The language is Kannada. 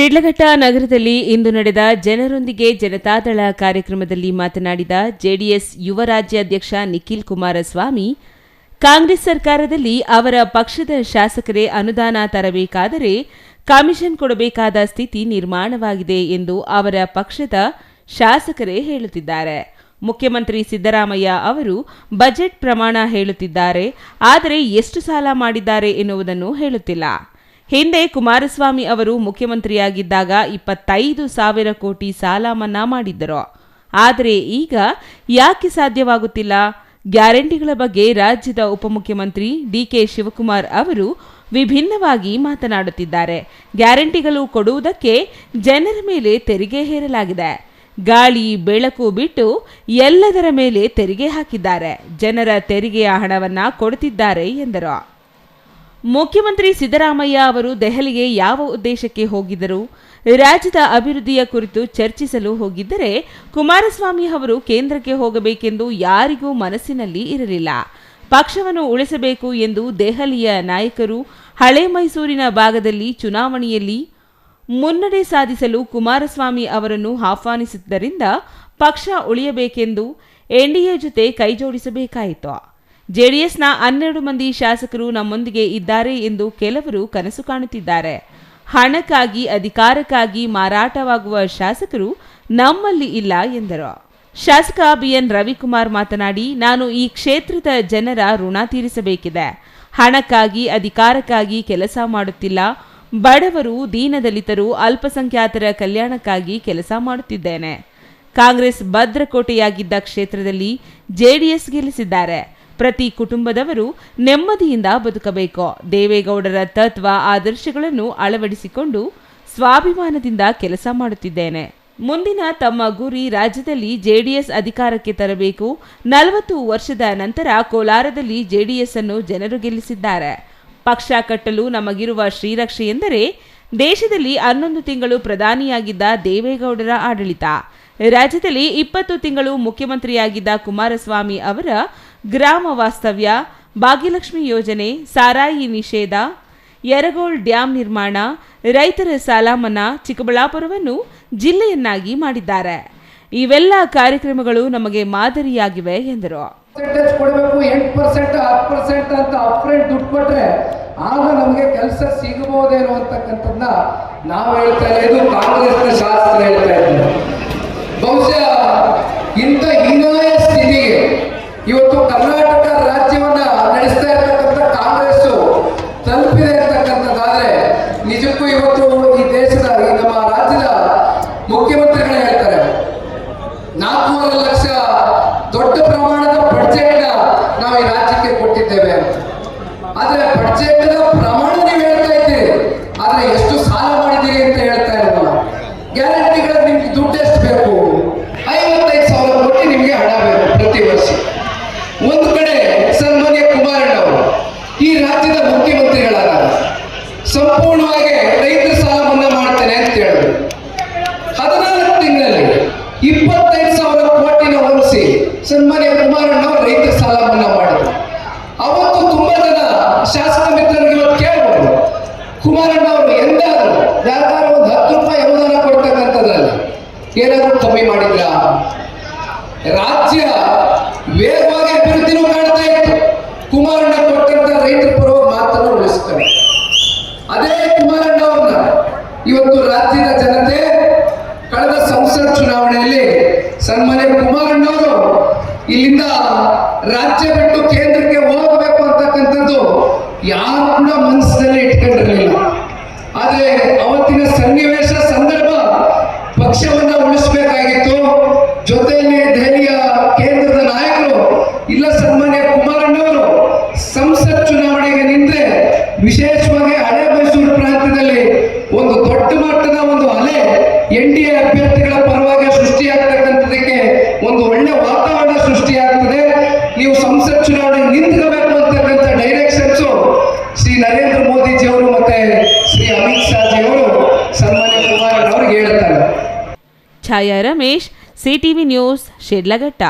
ಶಿಡ್ಲಘಟ್ಟ ನಗರದಲ್ಲಿ ಇಂದು ನಡೆದ ಜನರೊಂದಿಗೆ ಜನತಾದಳ ಕಾರ್ಯಕ್ರಮದಲ್ಲಿ ಮಾತನಾಡಿದ ಜೆಡಿಎಸ್ ಯುವ ರಾಜ್ಯಾಧ್ಯಕ್ಷ ನಿಖಿಲ್ ಕುಮಾರಸ್ವಾಮಿ, ಕಾಂಗ್ರೆಸ್ ಸರ್ಕಾರದಲ್ಲಿ ಅವರ ಪಕ್ಷದ ಶಾಸಕರೇ ಅನುದಾನ ತರಬೇಕಾದರೆ ಕಮಿಷನ್ ಕೊಡಬೇಕಾದ ಸ್ಥಿತಿ ನಿರ್ಮಾಣವಾಗಿದೆ ಎಂದು ಅವರ ಪಕ್ಷದ ಶಾಸಕರೇ ಹೇಳುತ್ತಿದ್ದಾರೆ. ಮುಖ್ಯಮಂತ್ರಿ ಸಿದ್ದರಾಮಯ್ಯ ಅವರು ಬಜೆಟ್ ಪ್ರಮಾಣ ಹೇಳುತ್ತಿದ್ದಾರೆ, ಆದರೆ ಎಷ್ಟು ಸಾಲ ಮಾಡಿದ್ದಾರೆ ಎನ್ನುವುದನ್ನು ಹೇಳುತ್ತಿಲ್ಲ. ಹಿಂದೆ ಕುಮಾರಸ್ವಾಮಿ ಅವರು ಮುಖ್ಯಮಂತ್ರಿಯಾಗಿದ್ದಾಗ ಇಪ್ಪತ್ತೈದು ಸಾವಿರ ಕೋಟಿ ಸಾಲ ಮನ್ನಾ ಮಾಡಿದ್ದರು. ಆದರೆ ಈಗ ಯಾಕೆ ಸಾಧ್ಯವಾಗುತ್ತಿಲ್ಲ? ಗ್ಯಾರಂಟಿಗಳ ಬಗ್ಗೆ ರಾಜ್ಯದ ಉಪಮುಖ್ಯಮಂತ್ರಿ ಡಿಕೆ ಶಿವಕುಮಾರ್ ಅವರು ವಿಭಿನ್ನವಾಗಿ ಮಾತನಾಡುತ್ತಿದ್ದಾರೆ. ಗ್ಯಾರಂಟಿಗಳು ಕೊಡುವುದಕ್ಕೆ ಜನರ ಮೇಲೆ ತೆರಿಗೆ ಹೇರಲಾಗಿದೆ. ಗಾಳಿ, ಬೆಳಕು ಬಿಟ್ಟು ಎಲ್ಲದರ ಮೇಲೆ ತೆರಿಗೆ ಹಾಕಿದ್ದಾರೆ. ಜನರ ತೆರಿಗೆಯ ಹಣವನ್ನ ಕೊಡುತ್ತಿದ್ದಾರೆ ಎಂದರು. ಮುಖ್ಯಮಂತ್ರಿ ಸಿದ್ದರಾಮಯ್ಯ ಅವರು ದೆಹಲಿಗೆ ಯಾವ ಉದ್ದೇಶಕ್ಕೆ ಹೋಗಿದ್ದರು? ರಾಜ್ಯದ ಅಭಿವೃದ್ಧಿಯ ಕುರಿತು ಚರ್ಚಿಸಲು ಹೋಗಿದ್ದರೆ ಕುಮಾರಸ್ವಾಮಿ ಅವರು ಕೇಂದ್ರಕ್ಕೆ ಹೋಗಬೇಕೆಂದು ಯಾರಿಗೂ ಮನಸ್ಸಿನಲ್ಲಿ ಇರಲಿಲ್ಲ. ಪಕ್ಷವನ್ನು ಉಳಿಸಬೇಕು ಎಂದು ದೆಹಲಿಯ ನಾಯಕರು ಹಳೆ ಮೈಸೂರಿನ ಭಾಗದಲ್ಲಿ ಚುನಾವಣೆಯಲ್ಲಿ ಮುನ್ನಡೆ ಸಾಧಿಸಲು ಕುಮಾರಸ್ವಾಮಿ ಅವರನ್ನು ಆಹ್ವಾನಿಸಿದ್ದರಿಂದ ಪಕ್ಷ ಉಳಿಯಬೇಕೆಂದು ಎನ್ಡಿಎ ಜೊತೆ ಕೈಜೋಡಿಸಬೇಕಾಯಿತು. ಜೆಡಿಎಸ್ನ ಹನ್ನೆರಡು ಮಂದಿ ಶಾಸಕರು ನಮ್ಮೊಂದಿಗೆ ಇದ್ದಾರೆ ಎಂದು ಕೆಲವರು ಕನಸು ಕಾಣುತ್ತಿದ್ದಾರೆ. ಹಣಕ್ಕಾಗಿ, ಅಧಿಕಾರಕ್ಕಾಗಿ ಮಾರಾಟವಾಗುವ ಶಾಸಕರು ನಮ್ಮಲ್ಲಿ ಇಲ್ಲ ಎಂದರು. ಶಾಸಕ ಬಿಎನ್ ರವಿಕುಮಾರ್ ಮಾತನಾಡಿ, ನಾನು ಈ ಕ್ಷೇತ್ರದ ಜನರ ಋಣ ತೀರಿಸಬೇಕಿದೆ. ಹಣಕ್ಕಾಗಿ, ಅಧಿಕಾರಕ್ಕಾಗಿ ಕೆಲಸ ಮಾಡುತ್ತಿಲ್ಲ. ಬಡವರು, ದೀನದಲಿತರು, ಅಲ್ಪಸಂಖ್ಯಾತರ ಕಲ್ಯಾಣಕ್ಕಾಗಿ ಕೆಲಸ ಮಾಡುತ್ತಿದ್ದೇನೆ. ಕಾಂಗ್ರೆಸ್ ಭದ್ರಕೋಟೆಯಾಗಿದ್ದ ಕ್ಷೇತ್ರದಲ್ಲಿ ಜೆಡಿಎಸ್ ಗೆಲ್ಲಿಸಿದ್ದಾರೆ. ಪ್ರತಿ ಕುಟುಂಬದವರು ನೆಮ್ಮದಿಯಿಂದ ಬದುಕಬೇಕು. ದೇವೇಗೌಡರ ತತ್ವ ಆದರ್ಶಗಳನ್ನು ಅಳವಡಿಸಿಕೊಂಡು ಸ್ವಾಭಿಮಾನದಿಂದ ಕೆಲಸ ಮಾಡುತ್ತಿದ್ದೇನೆ. ಮುಂದಿನ ತಮ್ಮ ಗುರಿ ರಾಜ್ಯದಲ್ಲಿ ಜೆಡಿಎಸ್ ಅಧಿಕಾರಕ್ಕೆ ತರಬೇಕು. ನಲವತ್ತು ವರ್ಷದ ನಂತರ ಕೋಲಾರದಲ್ಲಿ ಜೆಡಿಎಸ್ ಅನ್ನು ಜನರು ಗೆಲ್ಲಿಸಿದ್ದಾರೆ. ಪಕ್ಷ ಕಟ್ಟಲು ನಮಗಿರುವ ಶ್ರೀರಕ್ಷೆ ಎಂದರೆ ದೇಶದಲ್ಲಿ ಹನ್ನೊಂದು ತಿಂಗಳು ಪ್ರಧಾನಿಯಾಗಿದ್ದ ದೇವೇಗೌಡರ ಆಡಳಿತ. ರಾಜ್ಯದಲ್ಲಿ ಇಪ್ಪತ್ತು ತಿಂಗಳು ಮುಖ್ಯಮಂತ್ರಿಯಾಗಿದ್ದ ಕುಮಾರಸ್ವಾಮಿ ಅವರ ಗ್ರಾಮ ವಾಸ್ತವ್ಯ, ಭಾಗ್ಯಲಕ್ಷ್ಮಿ ಯೋಜನೆ, ಸಾರಾಯಿ ನಿಷೇಧ, ಯರಗೋಳ್ ಡ್ಯಾಂ ನಿರ್ಮಾಣ, ರೈತರ ಸಾಲ ಮನ್ನಾ ಚಿಕ್ಕಬಳ್ಳಾಪುರವನ್ನು ಜಿಲ್ಲೆಯನ್ನಾಗಿ ಮಾಡಿದ್ದಾರೆ. ಇವೆಲ್ಲ ಕಾರ್ಯಕ್ರಮಗಳು ನಮಗೆ ಮಾದರಿಯಾಗಿವೆ ಎಂದರು. ಆಗ ನಮಗೆ ಕೆಲಸ ಸಿಗಬಹುದೇನೋ ಅಂತಕ್ಕಂಥದ್ದನ್ನ ನಾವು ಹೇಳ್ತಾ ಇರೋದು ಕಾಂಗ್ರೆಸ್ನ ಶಾಸಕರು ಹೇಳ್ತಾ ಇದ್ದೀವಿ ಬಹುಶಃ ಇಂಥ ನಾಲ್ಕೂವರೆ ಲಕ್ಷ ದೊಡ್ಡ ಪ್ರಮಾಣದ ಬಡ್ಜೆಟ್ ನಾವು ಈ ರಾಜ್ಯಕ್ಕೆ ಕೊಟ್ಟಿದ್ದೇವೆ ಆದರೆ ಆದ್ರೆ ಬಡ್ಜೆಟ್ ಪ್ರಮಾಣ ನೀವು ಹೇಳ್ತಾ ಇದ್ದೀರಿ. ಆದ್ರೆ ಎಷ್ಟು ಸಾಲ ಮಾಡಿದ್ದೀರಿ ಅಂತ ಹೇಳ್ತಾ ಇರೋಲ್ಲ ಗ್ಯಾರಂಟಿಗಳ ನಿಮ್ಗೆ ದುಡ್ಡು ಎಷ್ಟು ಬೇಕು? ಐವತ್ತೈದು ಸಾವಿರ ಕೋಟಿ ನಿಮಗೆ ಹಣ ಬೇಕು ಪ್ರತಿ ವರ್ಷ. ಒಂದು ಕಡೆ ಸನ್ಮಾನ್ಯ ಕುಮಾರಣ್ಣ ಅವರು, ಈ ರಾಜ್ಯದ ಮುಖ್ಯಮಂತ್ರಿಗಳಾದ ಸಂಪೂರ್ಣವಾಗಿ ರೈತರ ಸಾಲ ಮನ್ನಾ ಮಾಡ್ತೇನೆ ಅಂತ ಹೇಳಿದ್ರು. ಹದಿನಾಲ್ಕು ತಿಂಗಳಲ್ಲಿ ಇಪ್ಪತ್ತು ಹೊರಿಸಿ ಸನ್ಮಾನ್ಯ ಕುಮಾರಣ್ಣ ಅವರು ರೈತರ ಸಾಲ ಮನ್ನಾ ಮಾಡಿದ್ರು ಅವತ್ತು ತುಂಬಾ ಜನ ಶಾಸಕ ಮಿತ್ರರಿಗೆ ಇವತ್ತು ಕೇಳ್ಬೋದು. ಕುಮಾರಣ್ಣ ಅವರು ಎಂದಾದ್ರು ಯಾರಿಗಾರು ಒಂದು ಹತ್ತು ರೂಪಾಯಿ ಅನುದಾನ ಕೊಡ್ತಕ್ಕಂಥದ್ರಲ್ಲಿ ಏನಾದರೂ ಕಮ್ಮಿ ಮಾಡಿದ್ರ? ರಾಜ್ಯ ವೇಗವಾಗಿ ಅಭಿವೃದ್ಧಿನೂ ಕಾಣ್ತಾ ಇತ್ತು. ಕುಮಾರಣ್ಣ ಕೊಟ್ಟಂತ ರೈತರ ಪರವಾಗಿ ಮಾತನ್ನು ಉಳಿಸ್ತಾರೆ. ಅದೇ ಕುಮಾರಣ್ಣ ಅವ್ರನ್ನ ಇವತ್ತು ರಾಜ್ಯದ ಜನತೆ ಕಳೆದ ಸಂಸತ್ ಚುನಾವಣೆಯಲ್ಲಿ ಸನ್ಮಾನ್ಯ ಕುಮಾರಣ್ಣ ಇಲ್ಲಿಂದ ರಾಜ್ಯ ಬಿಟ್ಟು ಕೇಂದ್ರಕ್ಕೆ ಹೋಗಬೇಕು ಅಂತಕ್ಕಂಥದ್ದು ಯಾರು ಕೂಡ ಮನಸ್ಸಿನಲ್ಲಿ ಇಟ್ಕೊಂಡಿರಲಿಲ್ಲ. Chhaya Ramesh CTV news Shidlaghatta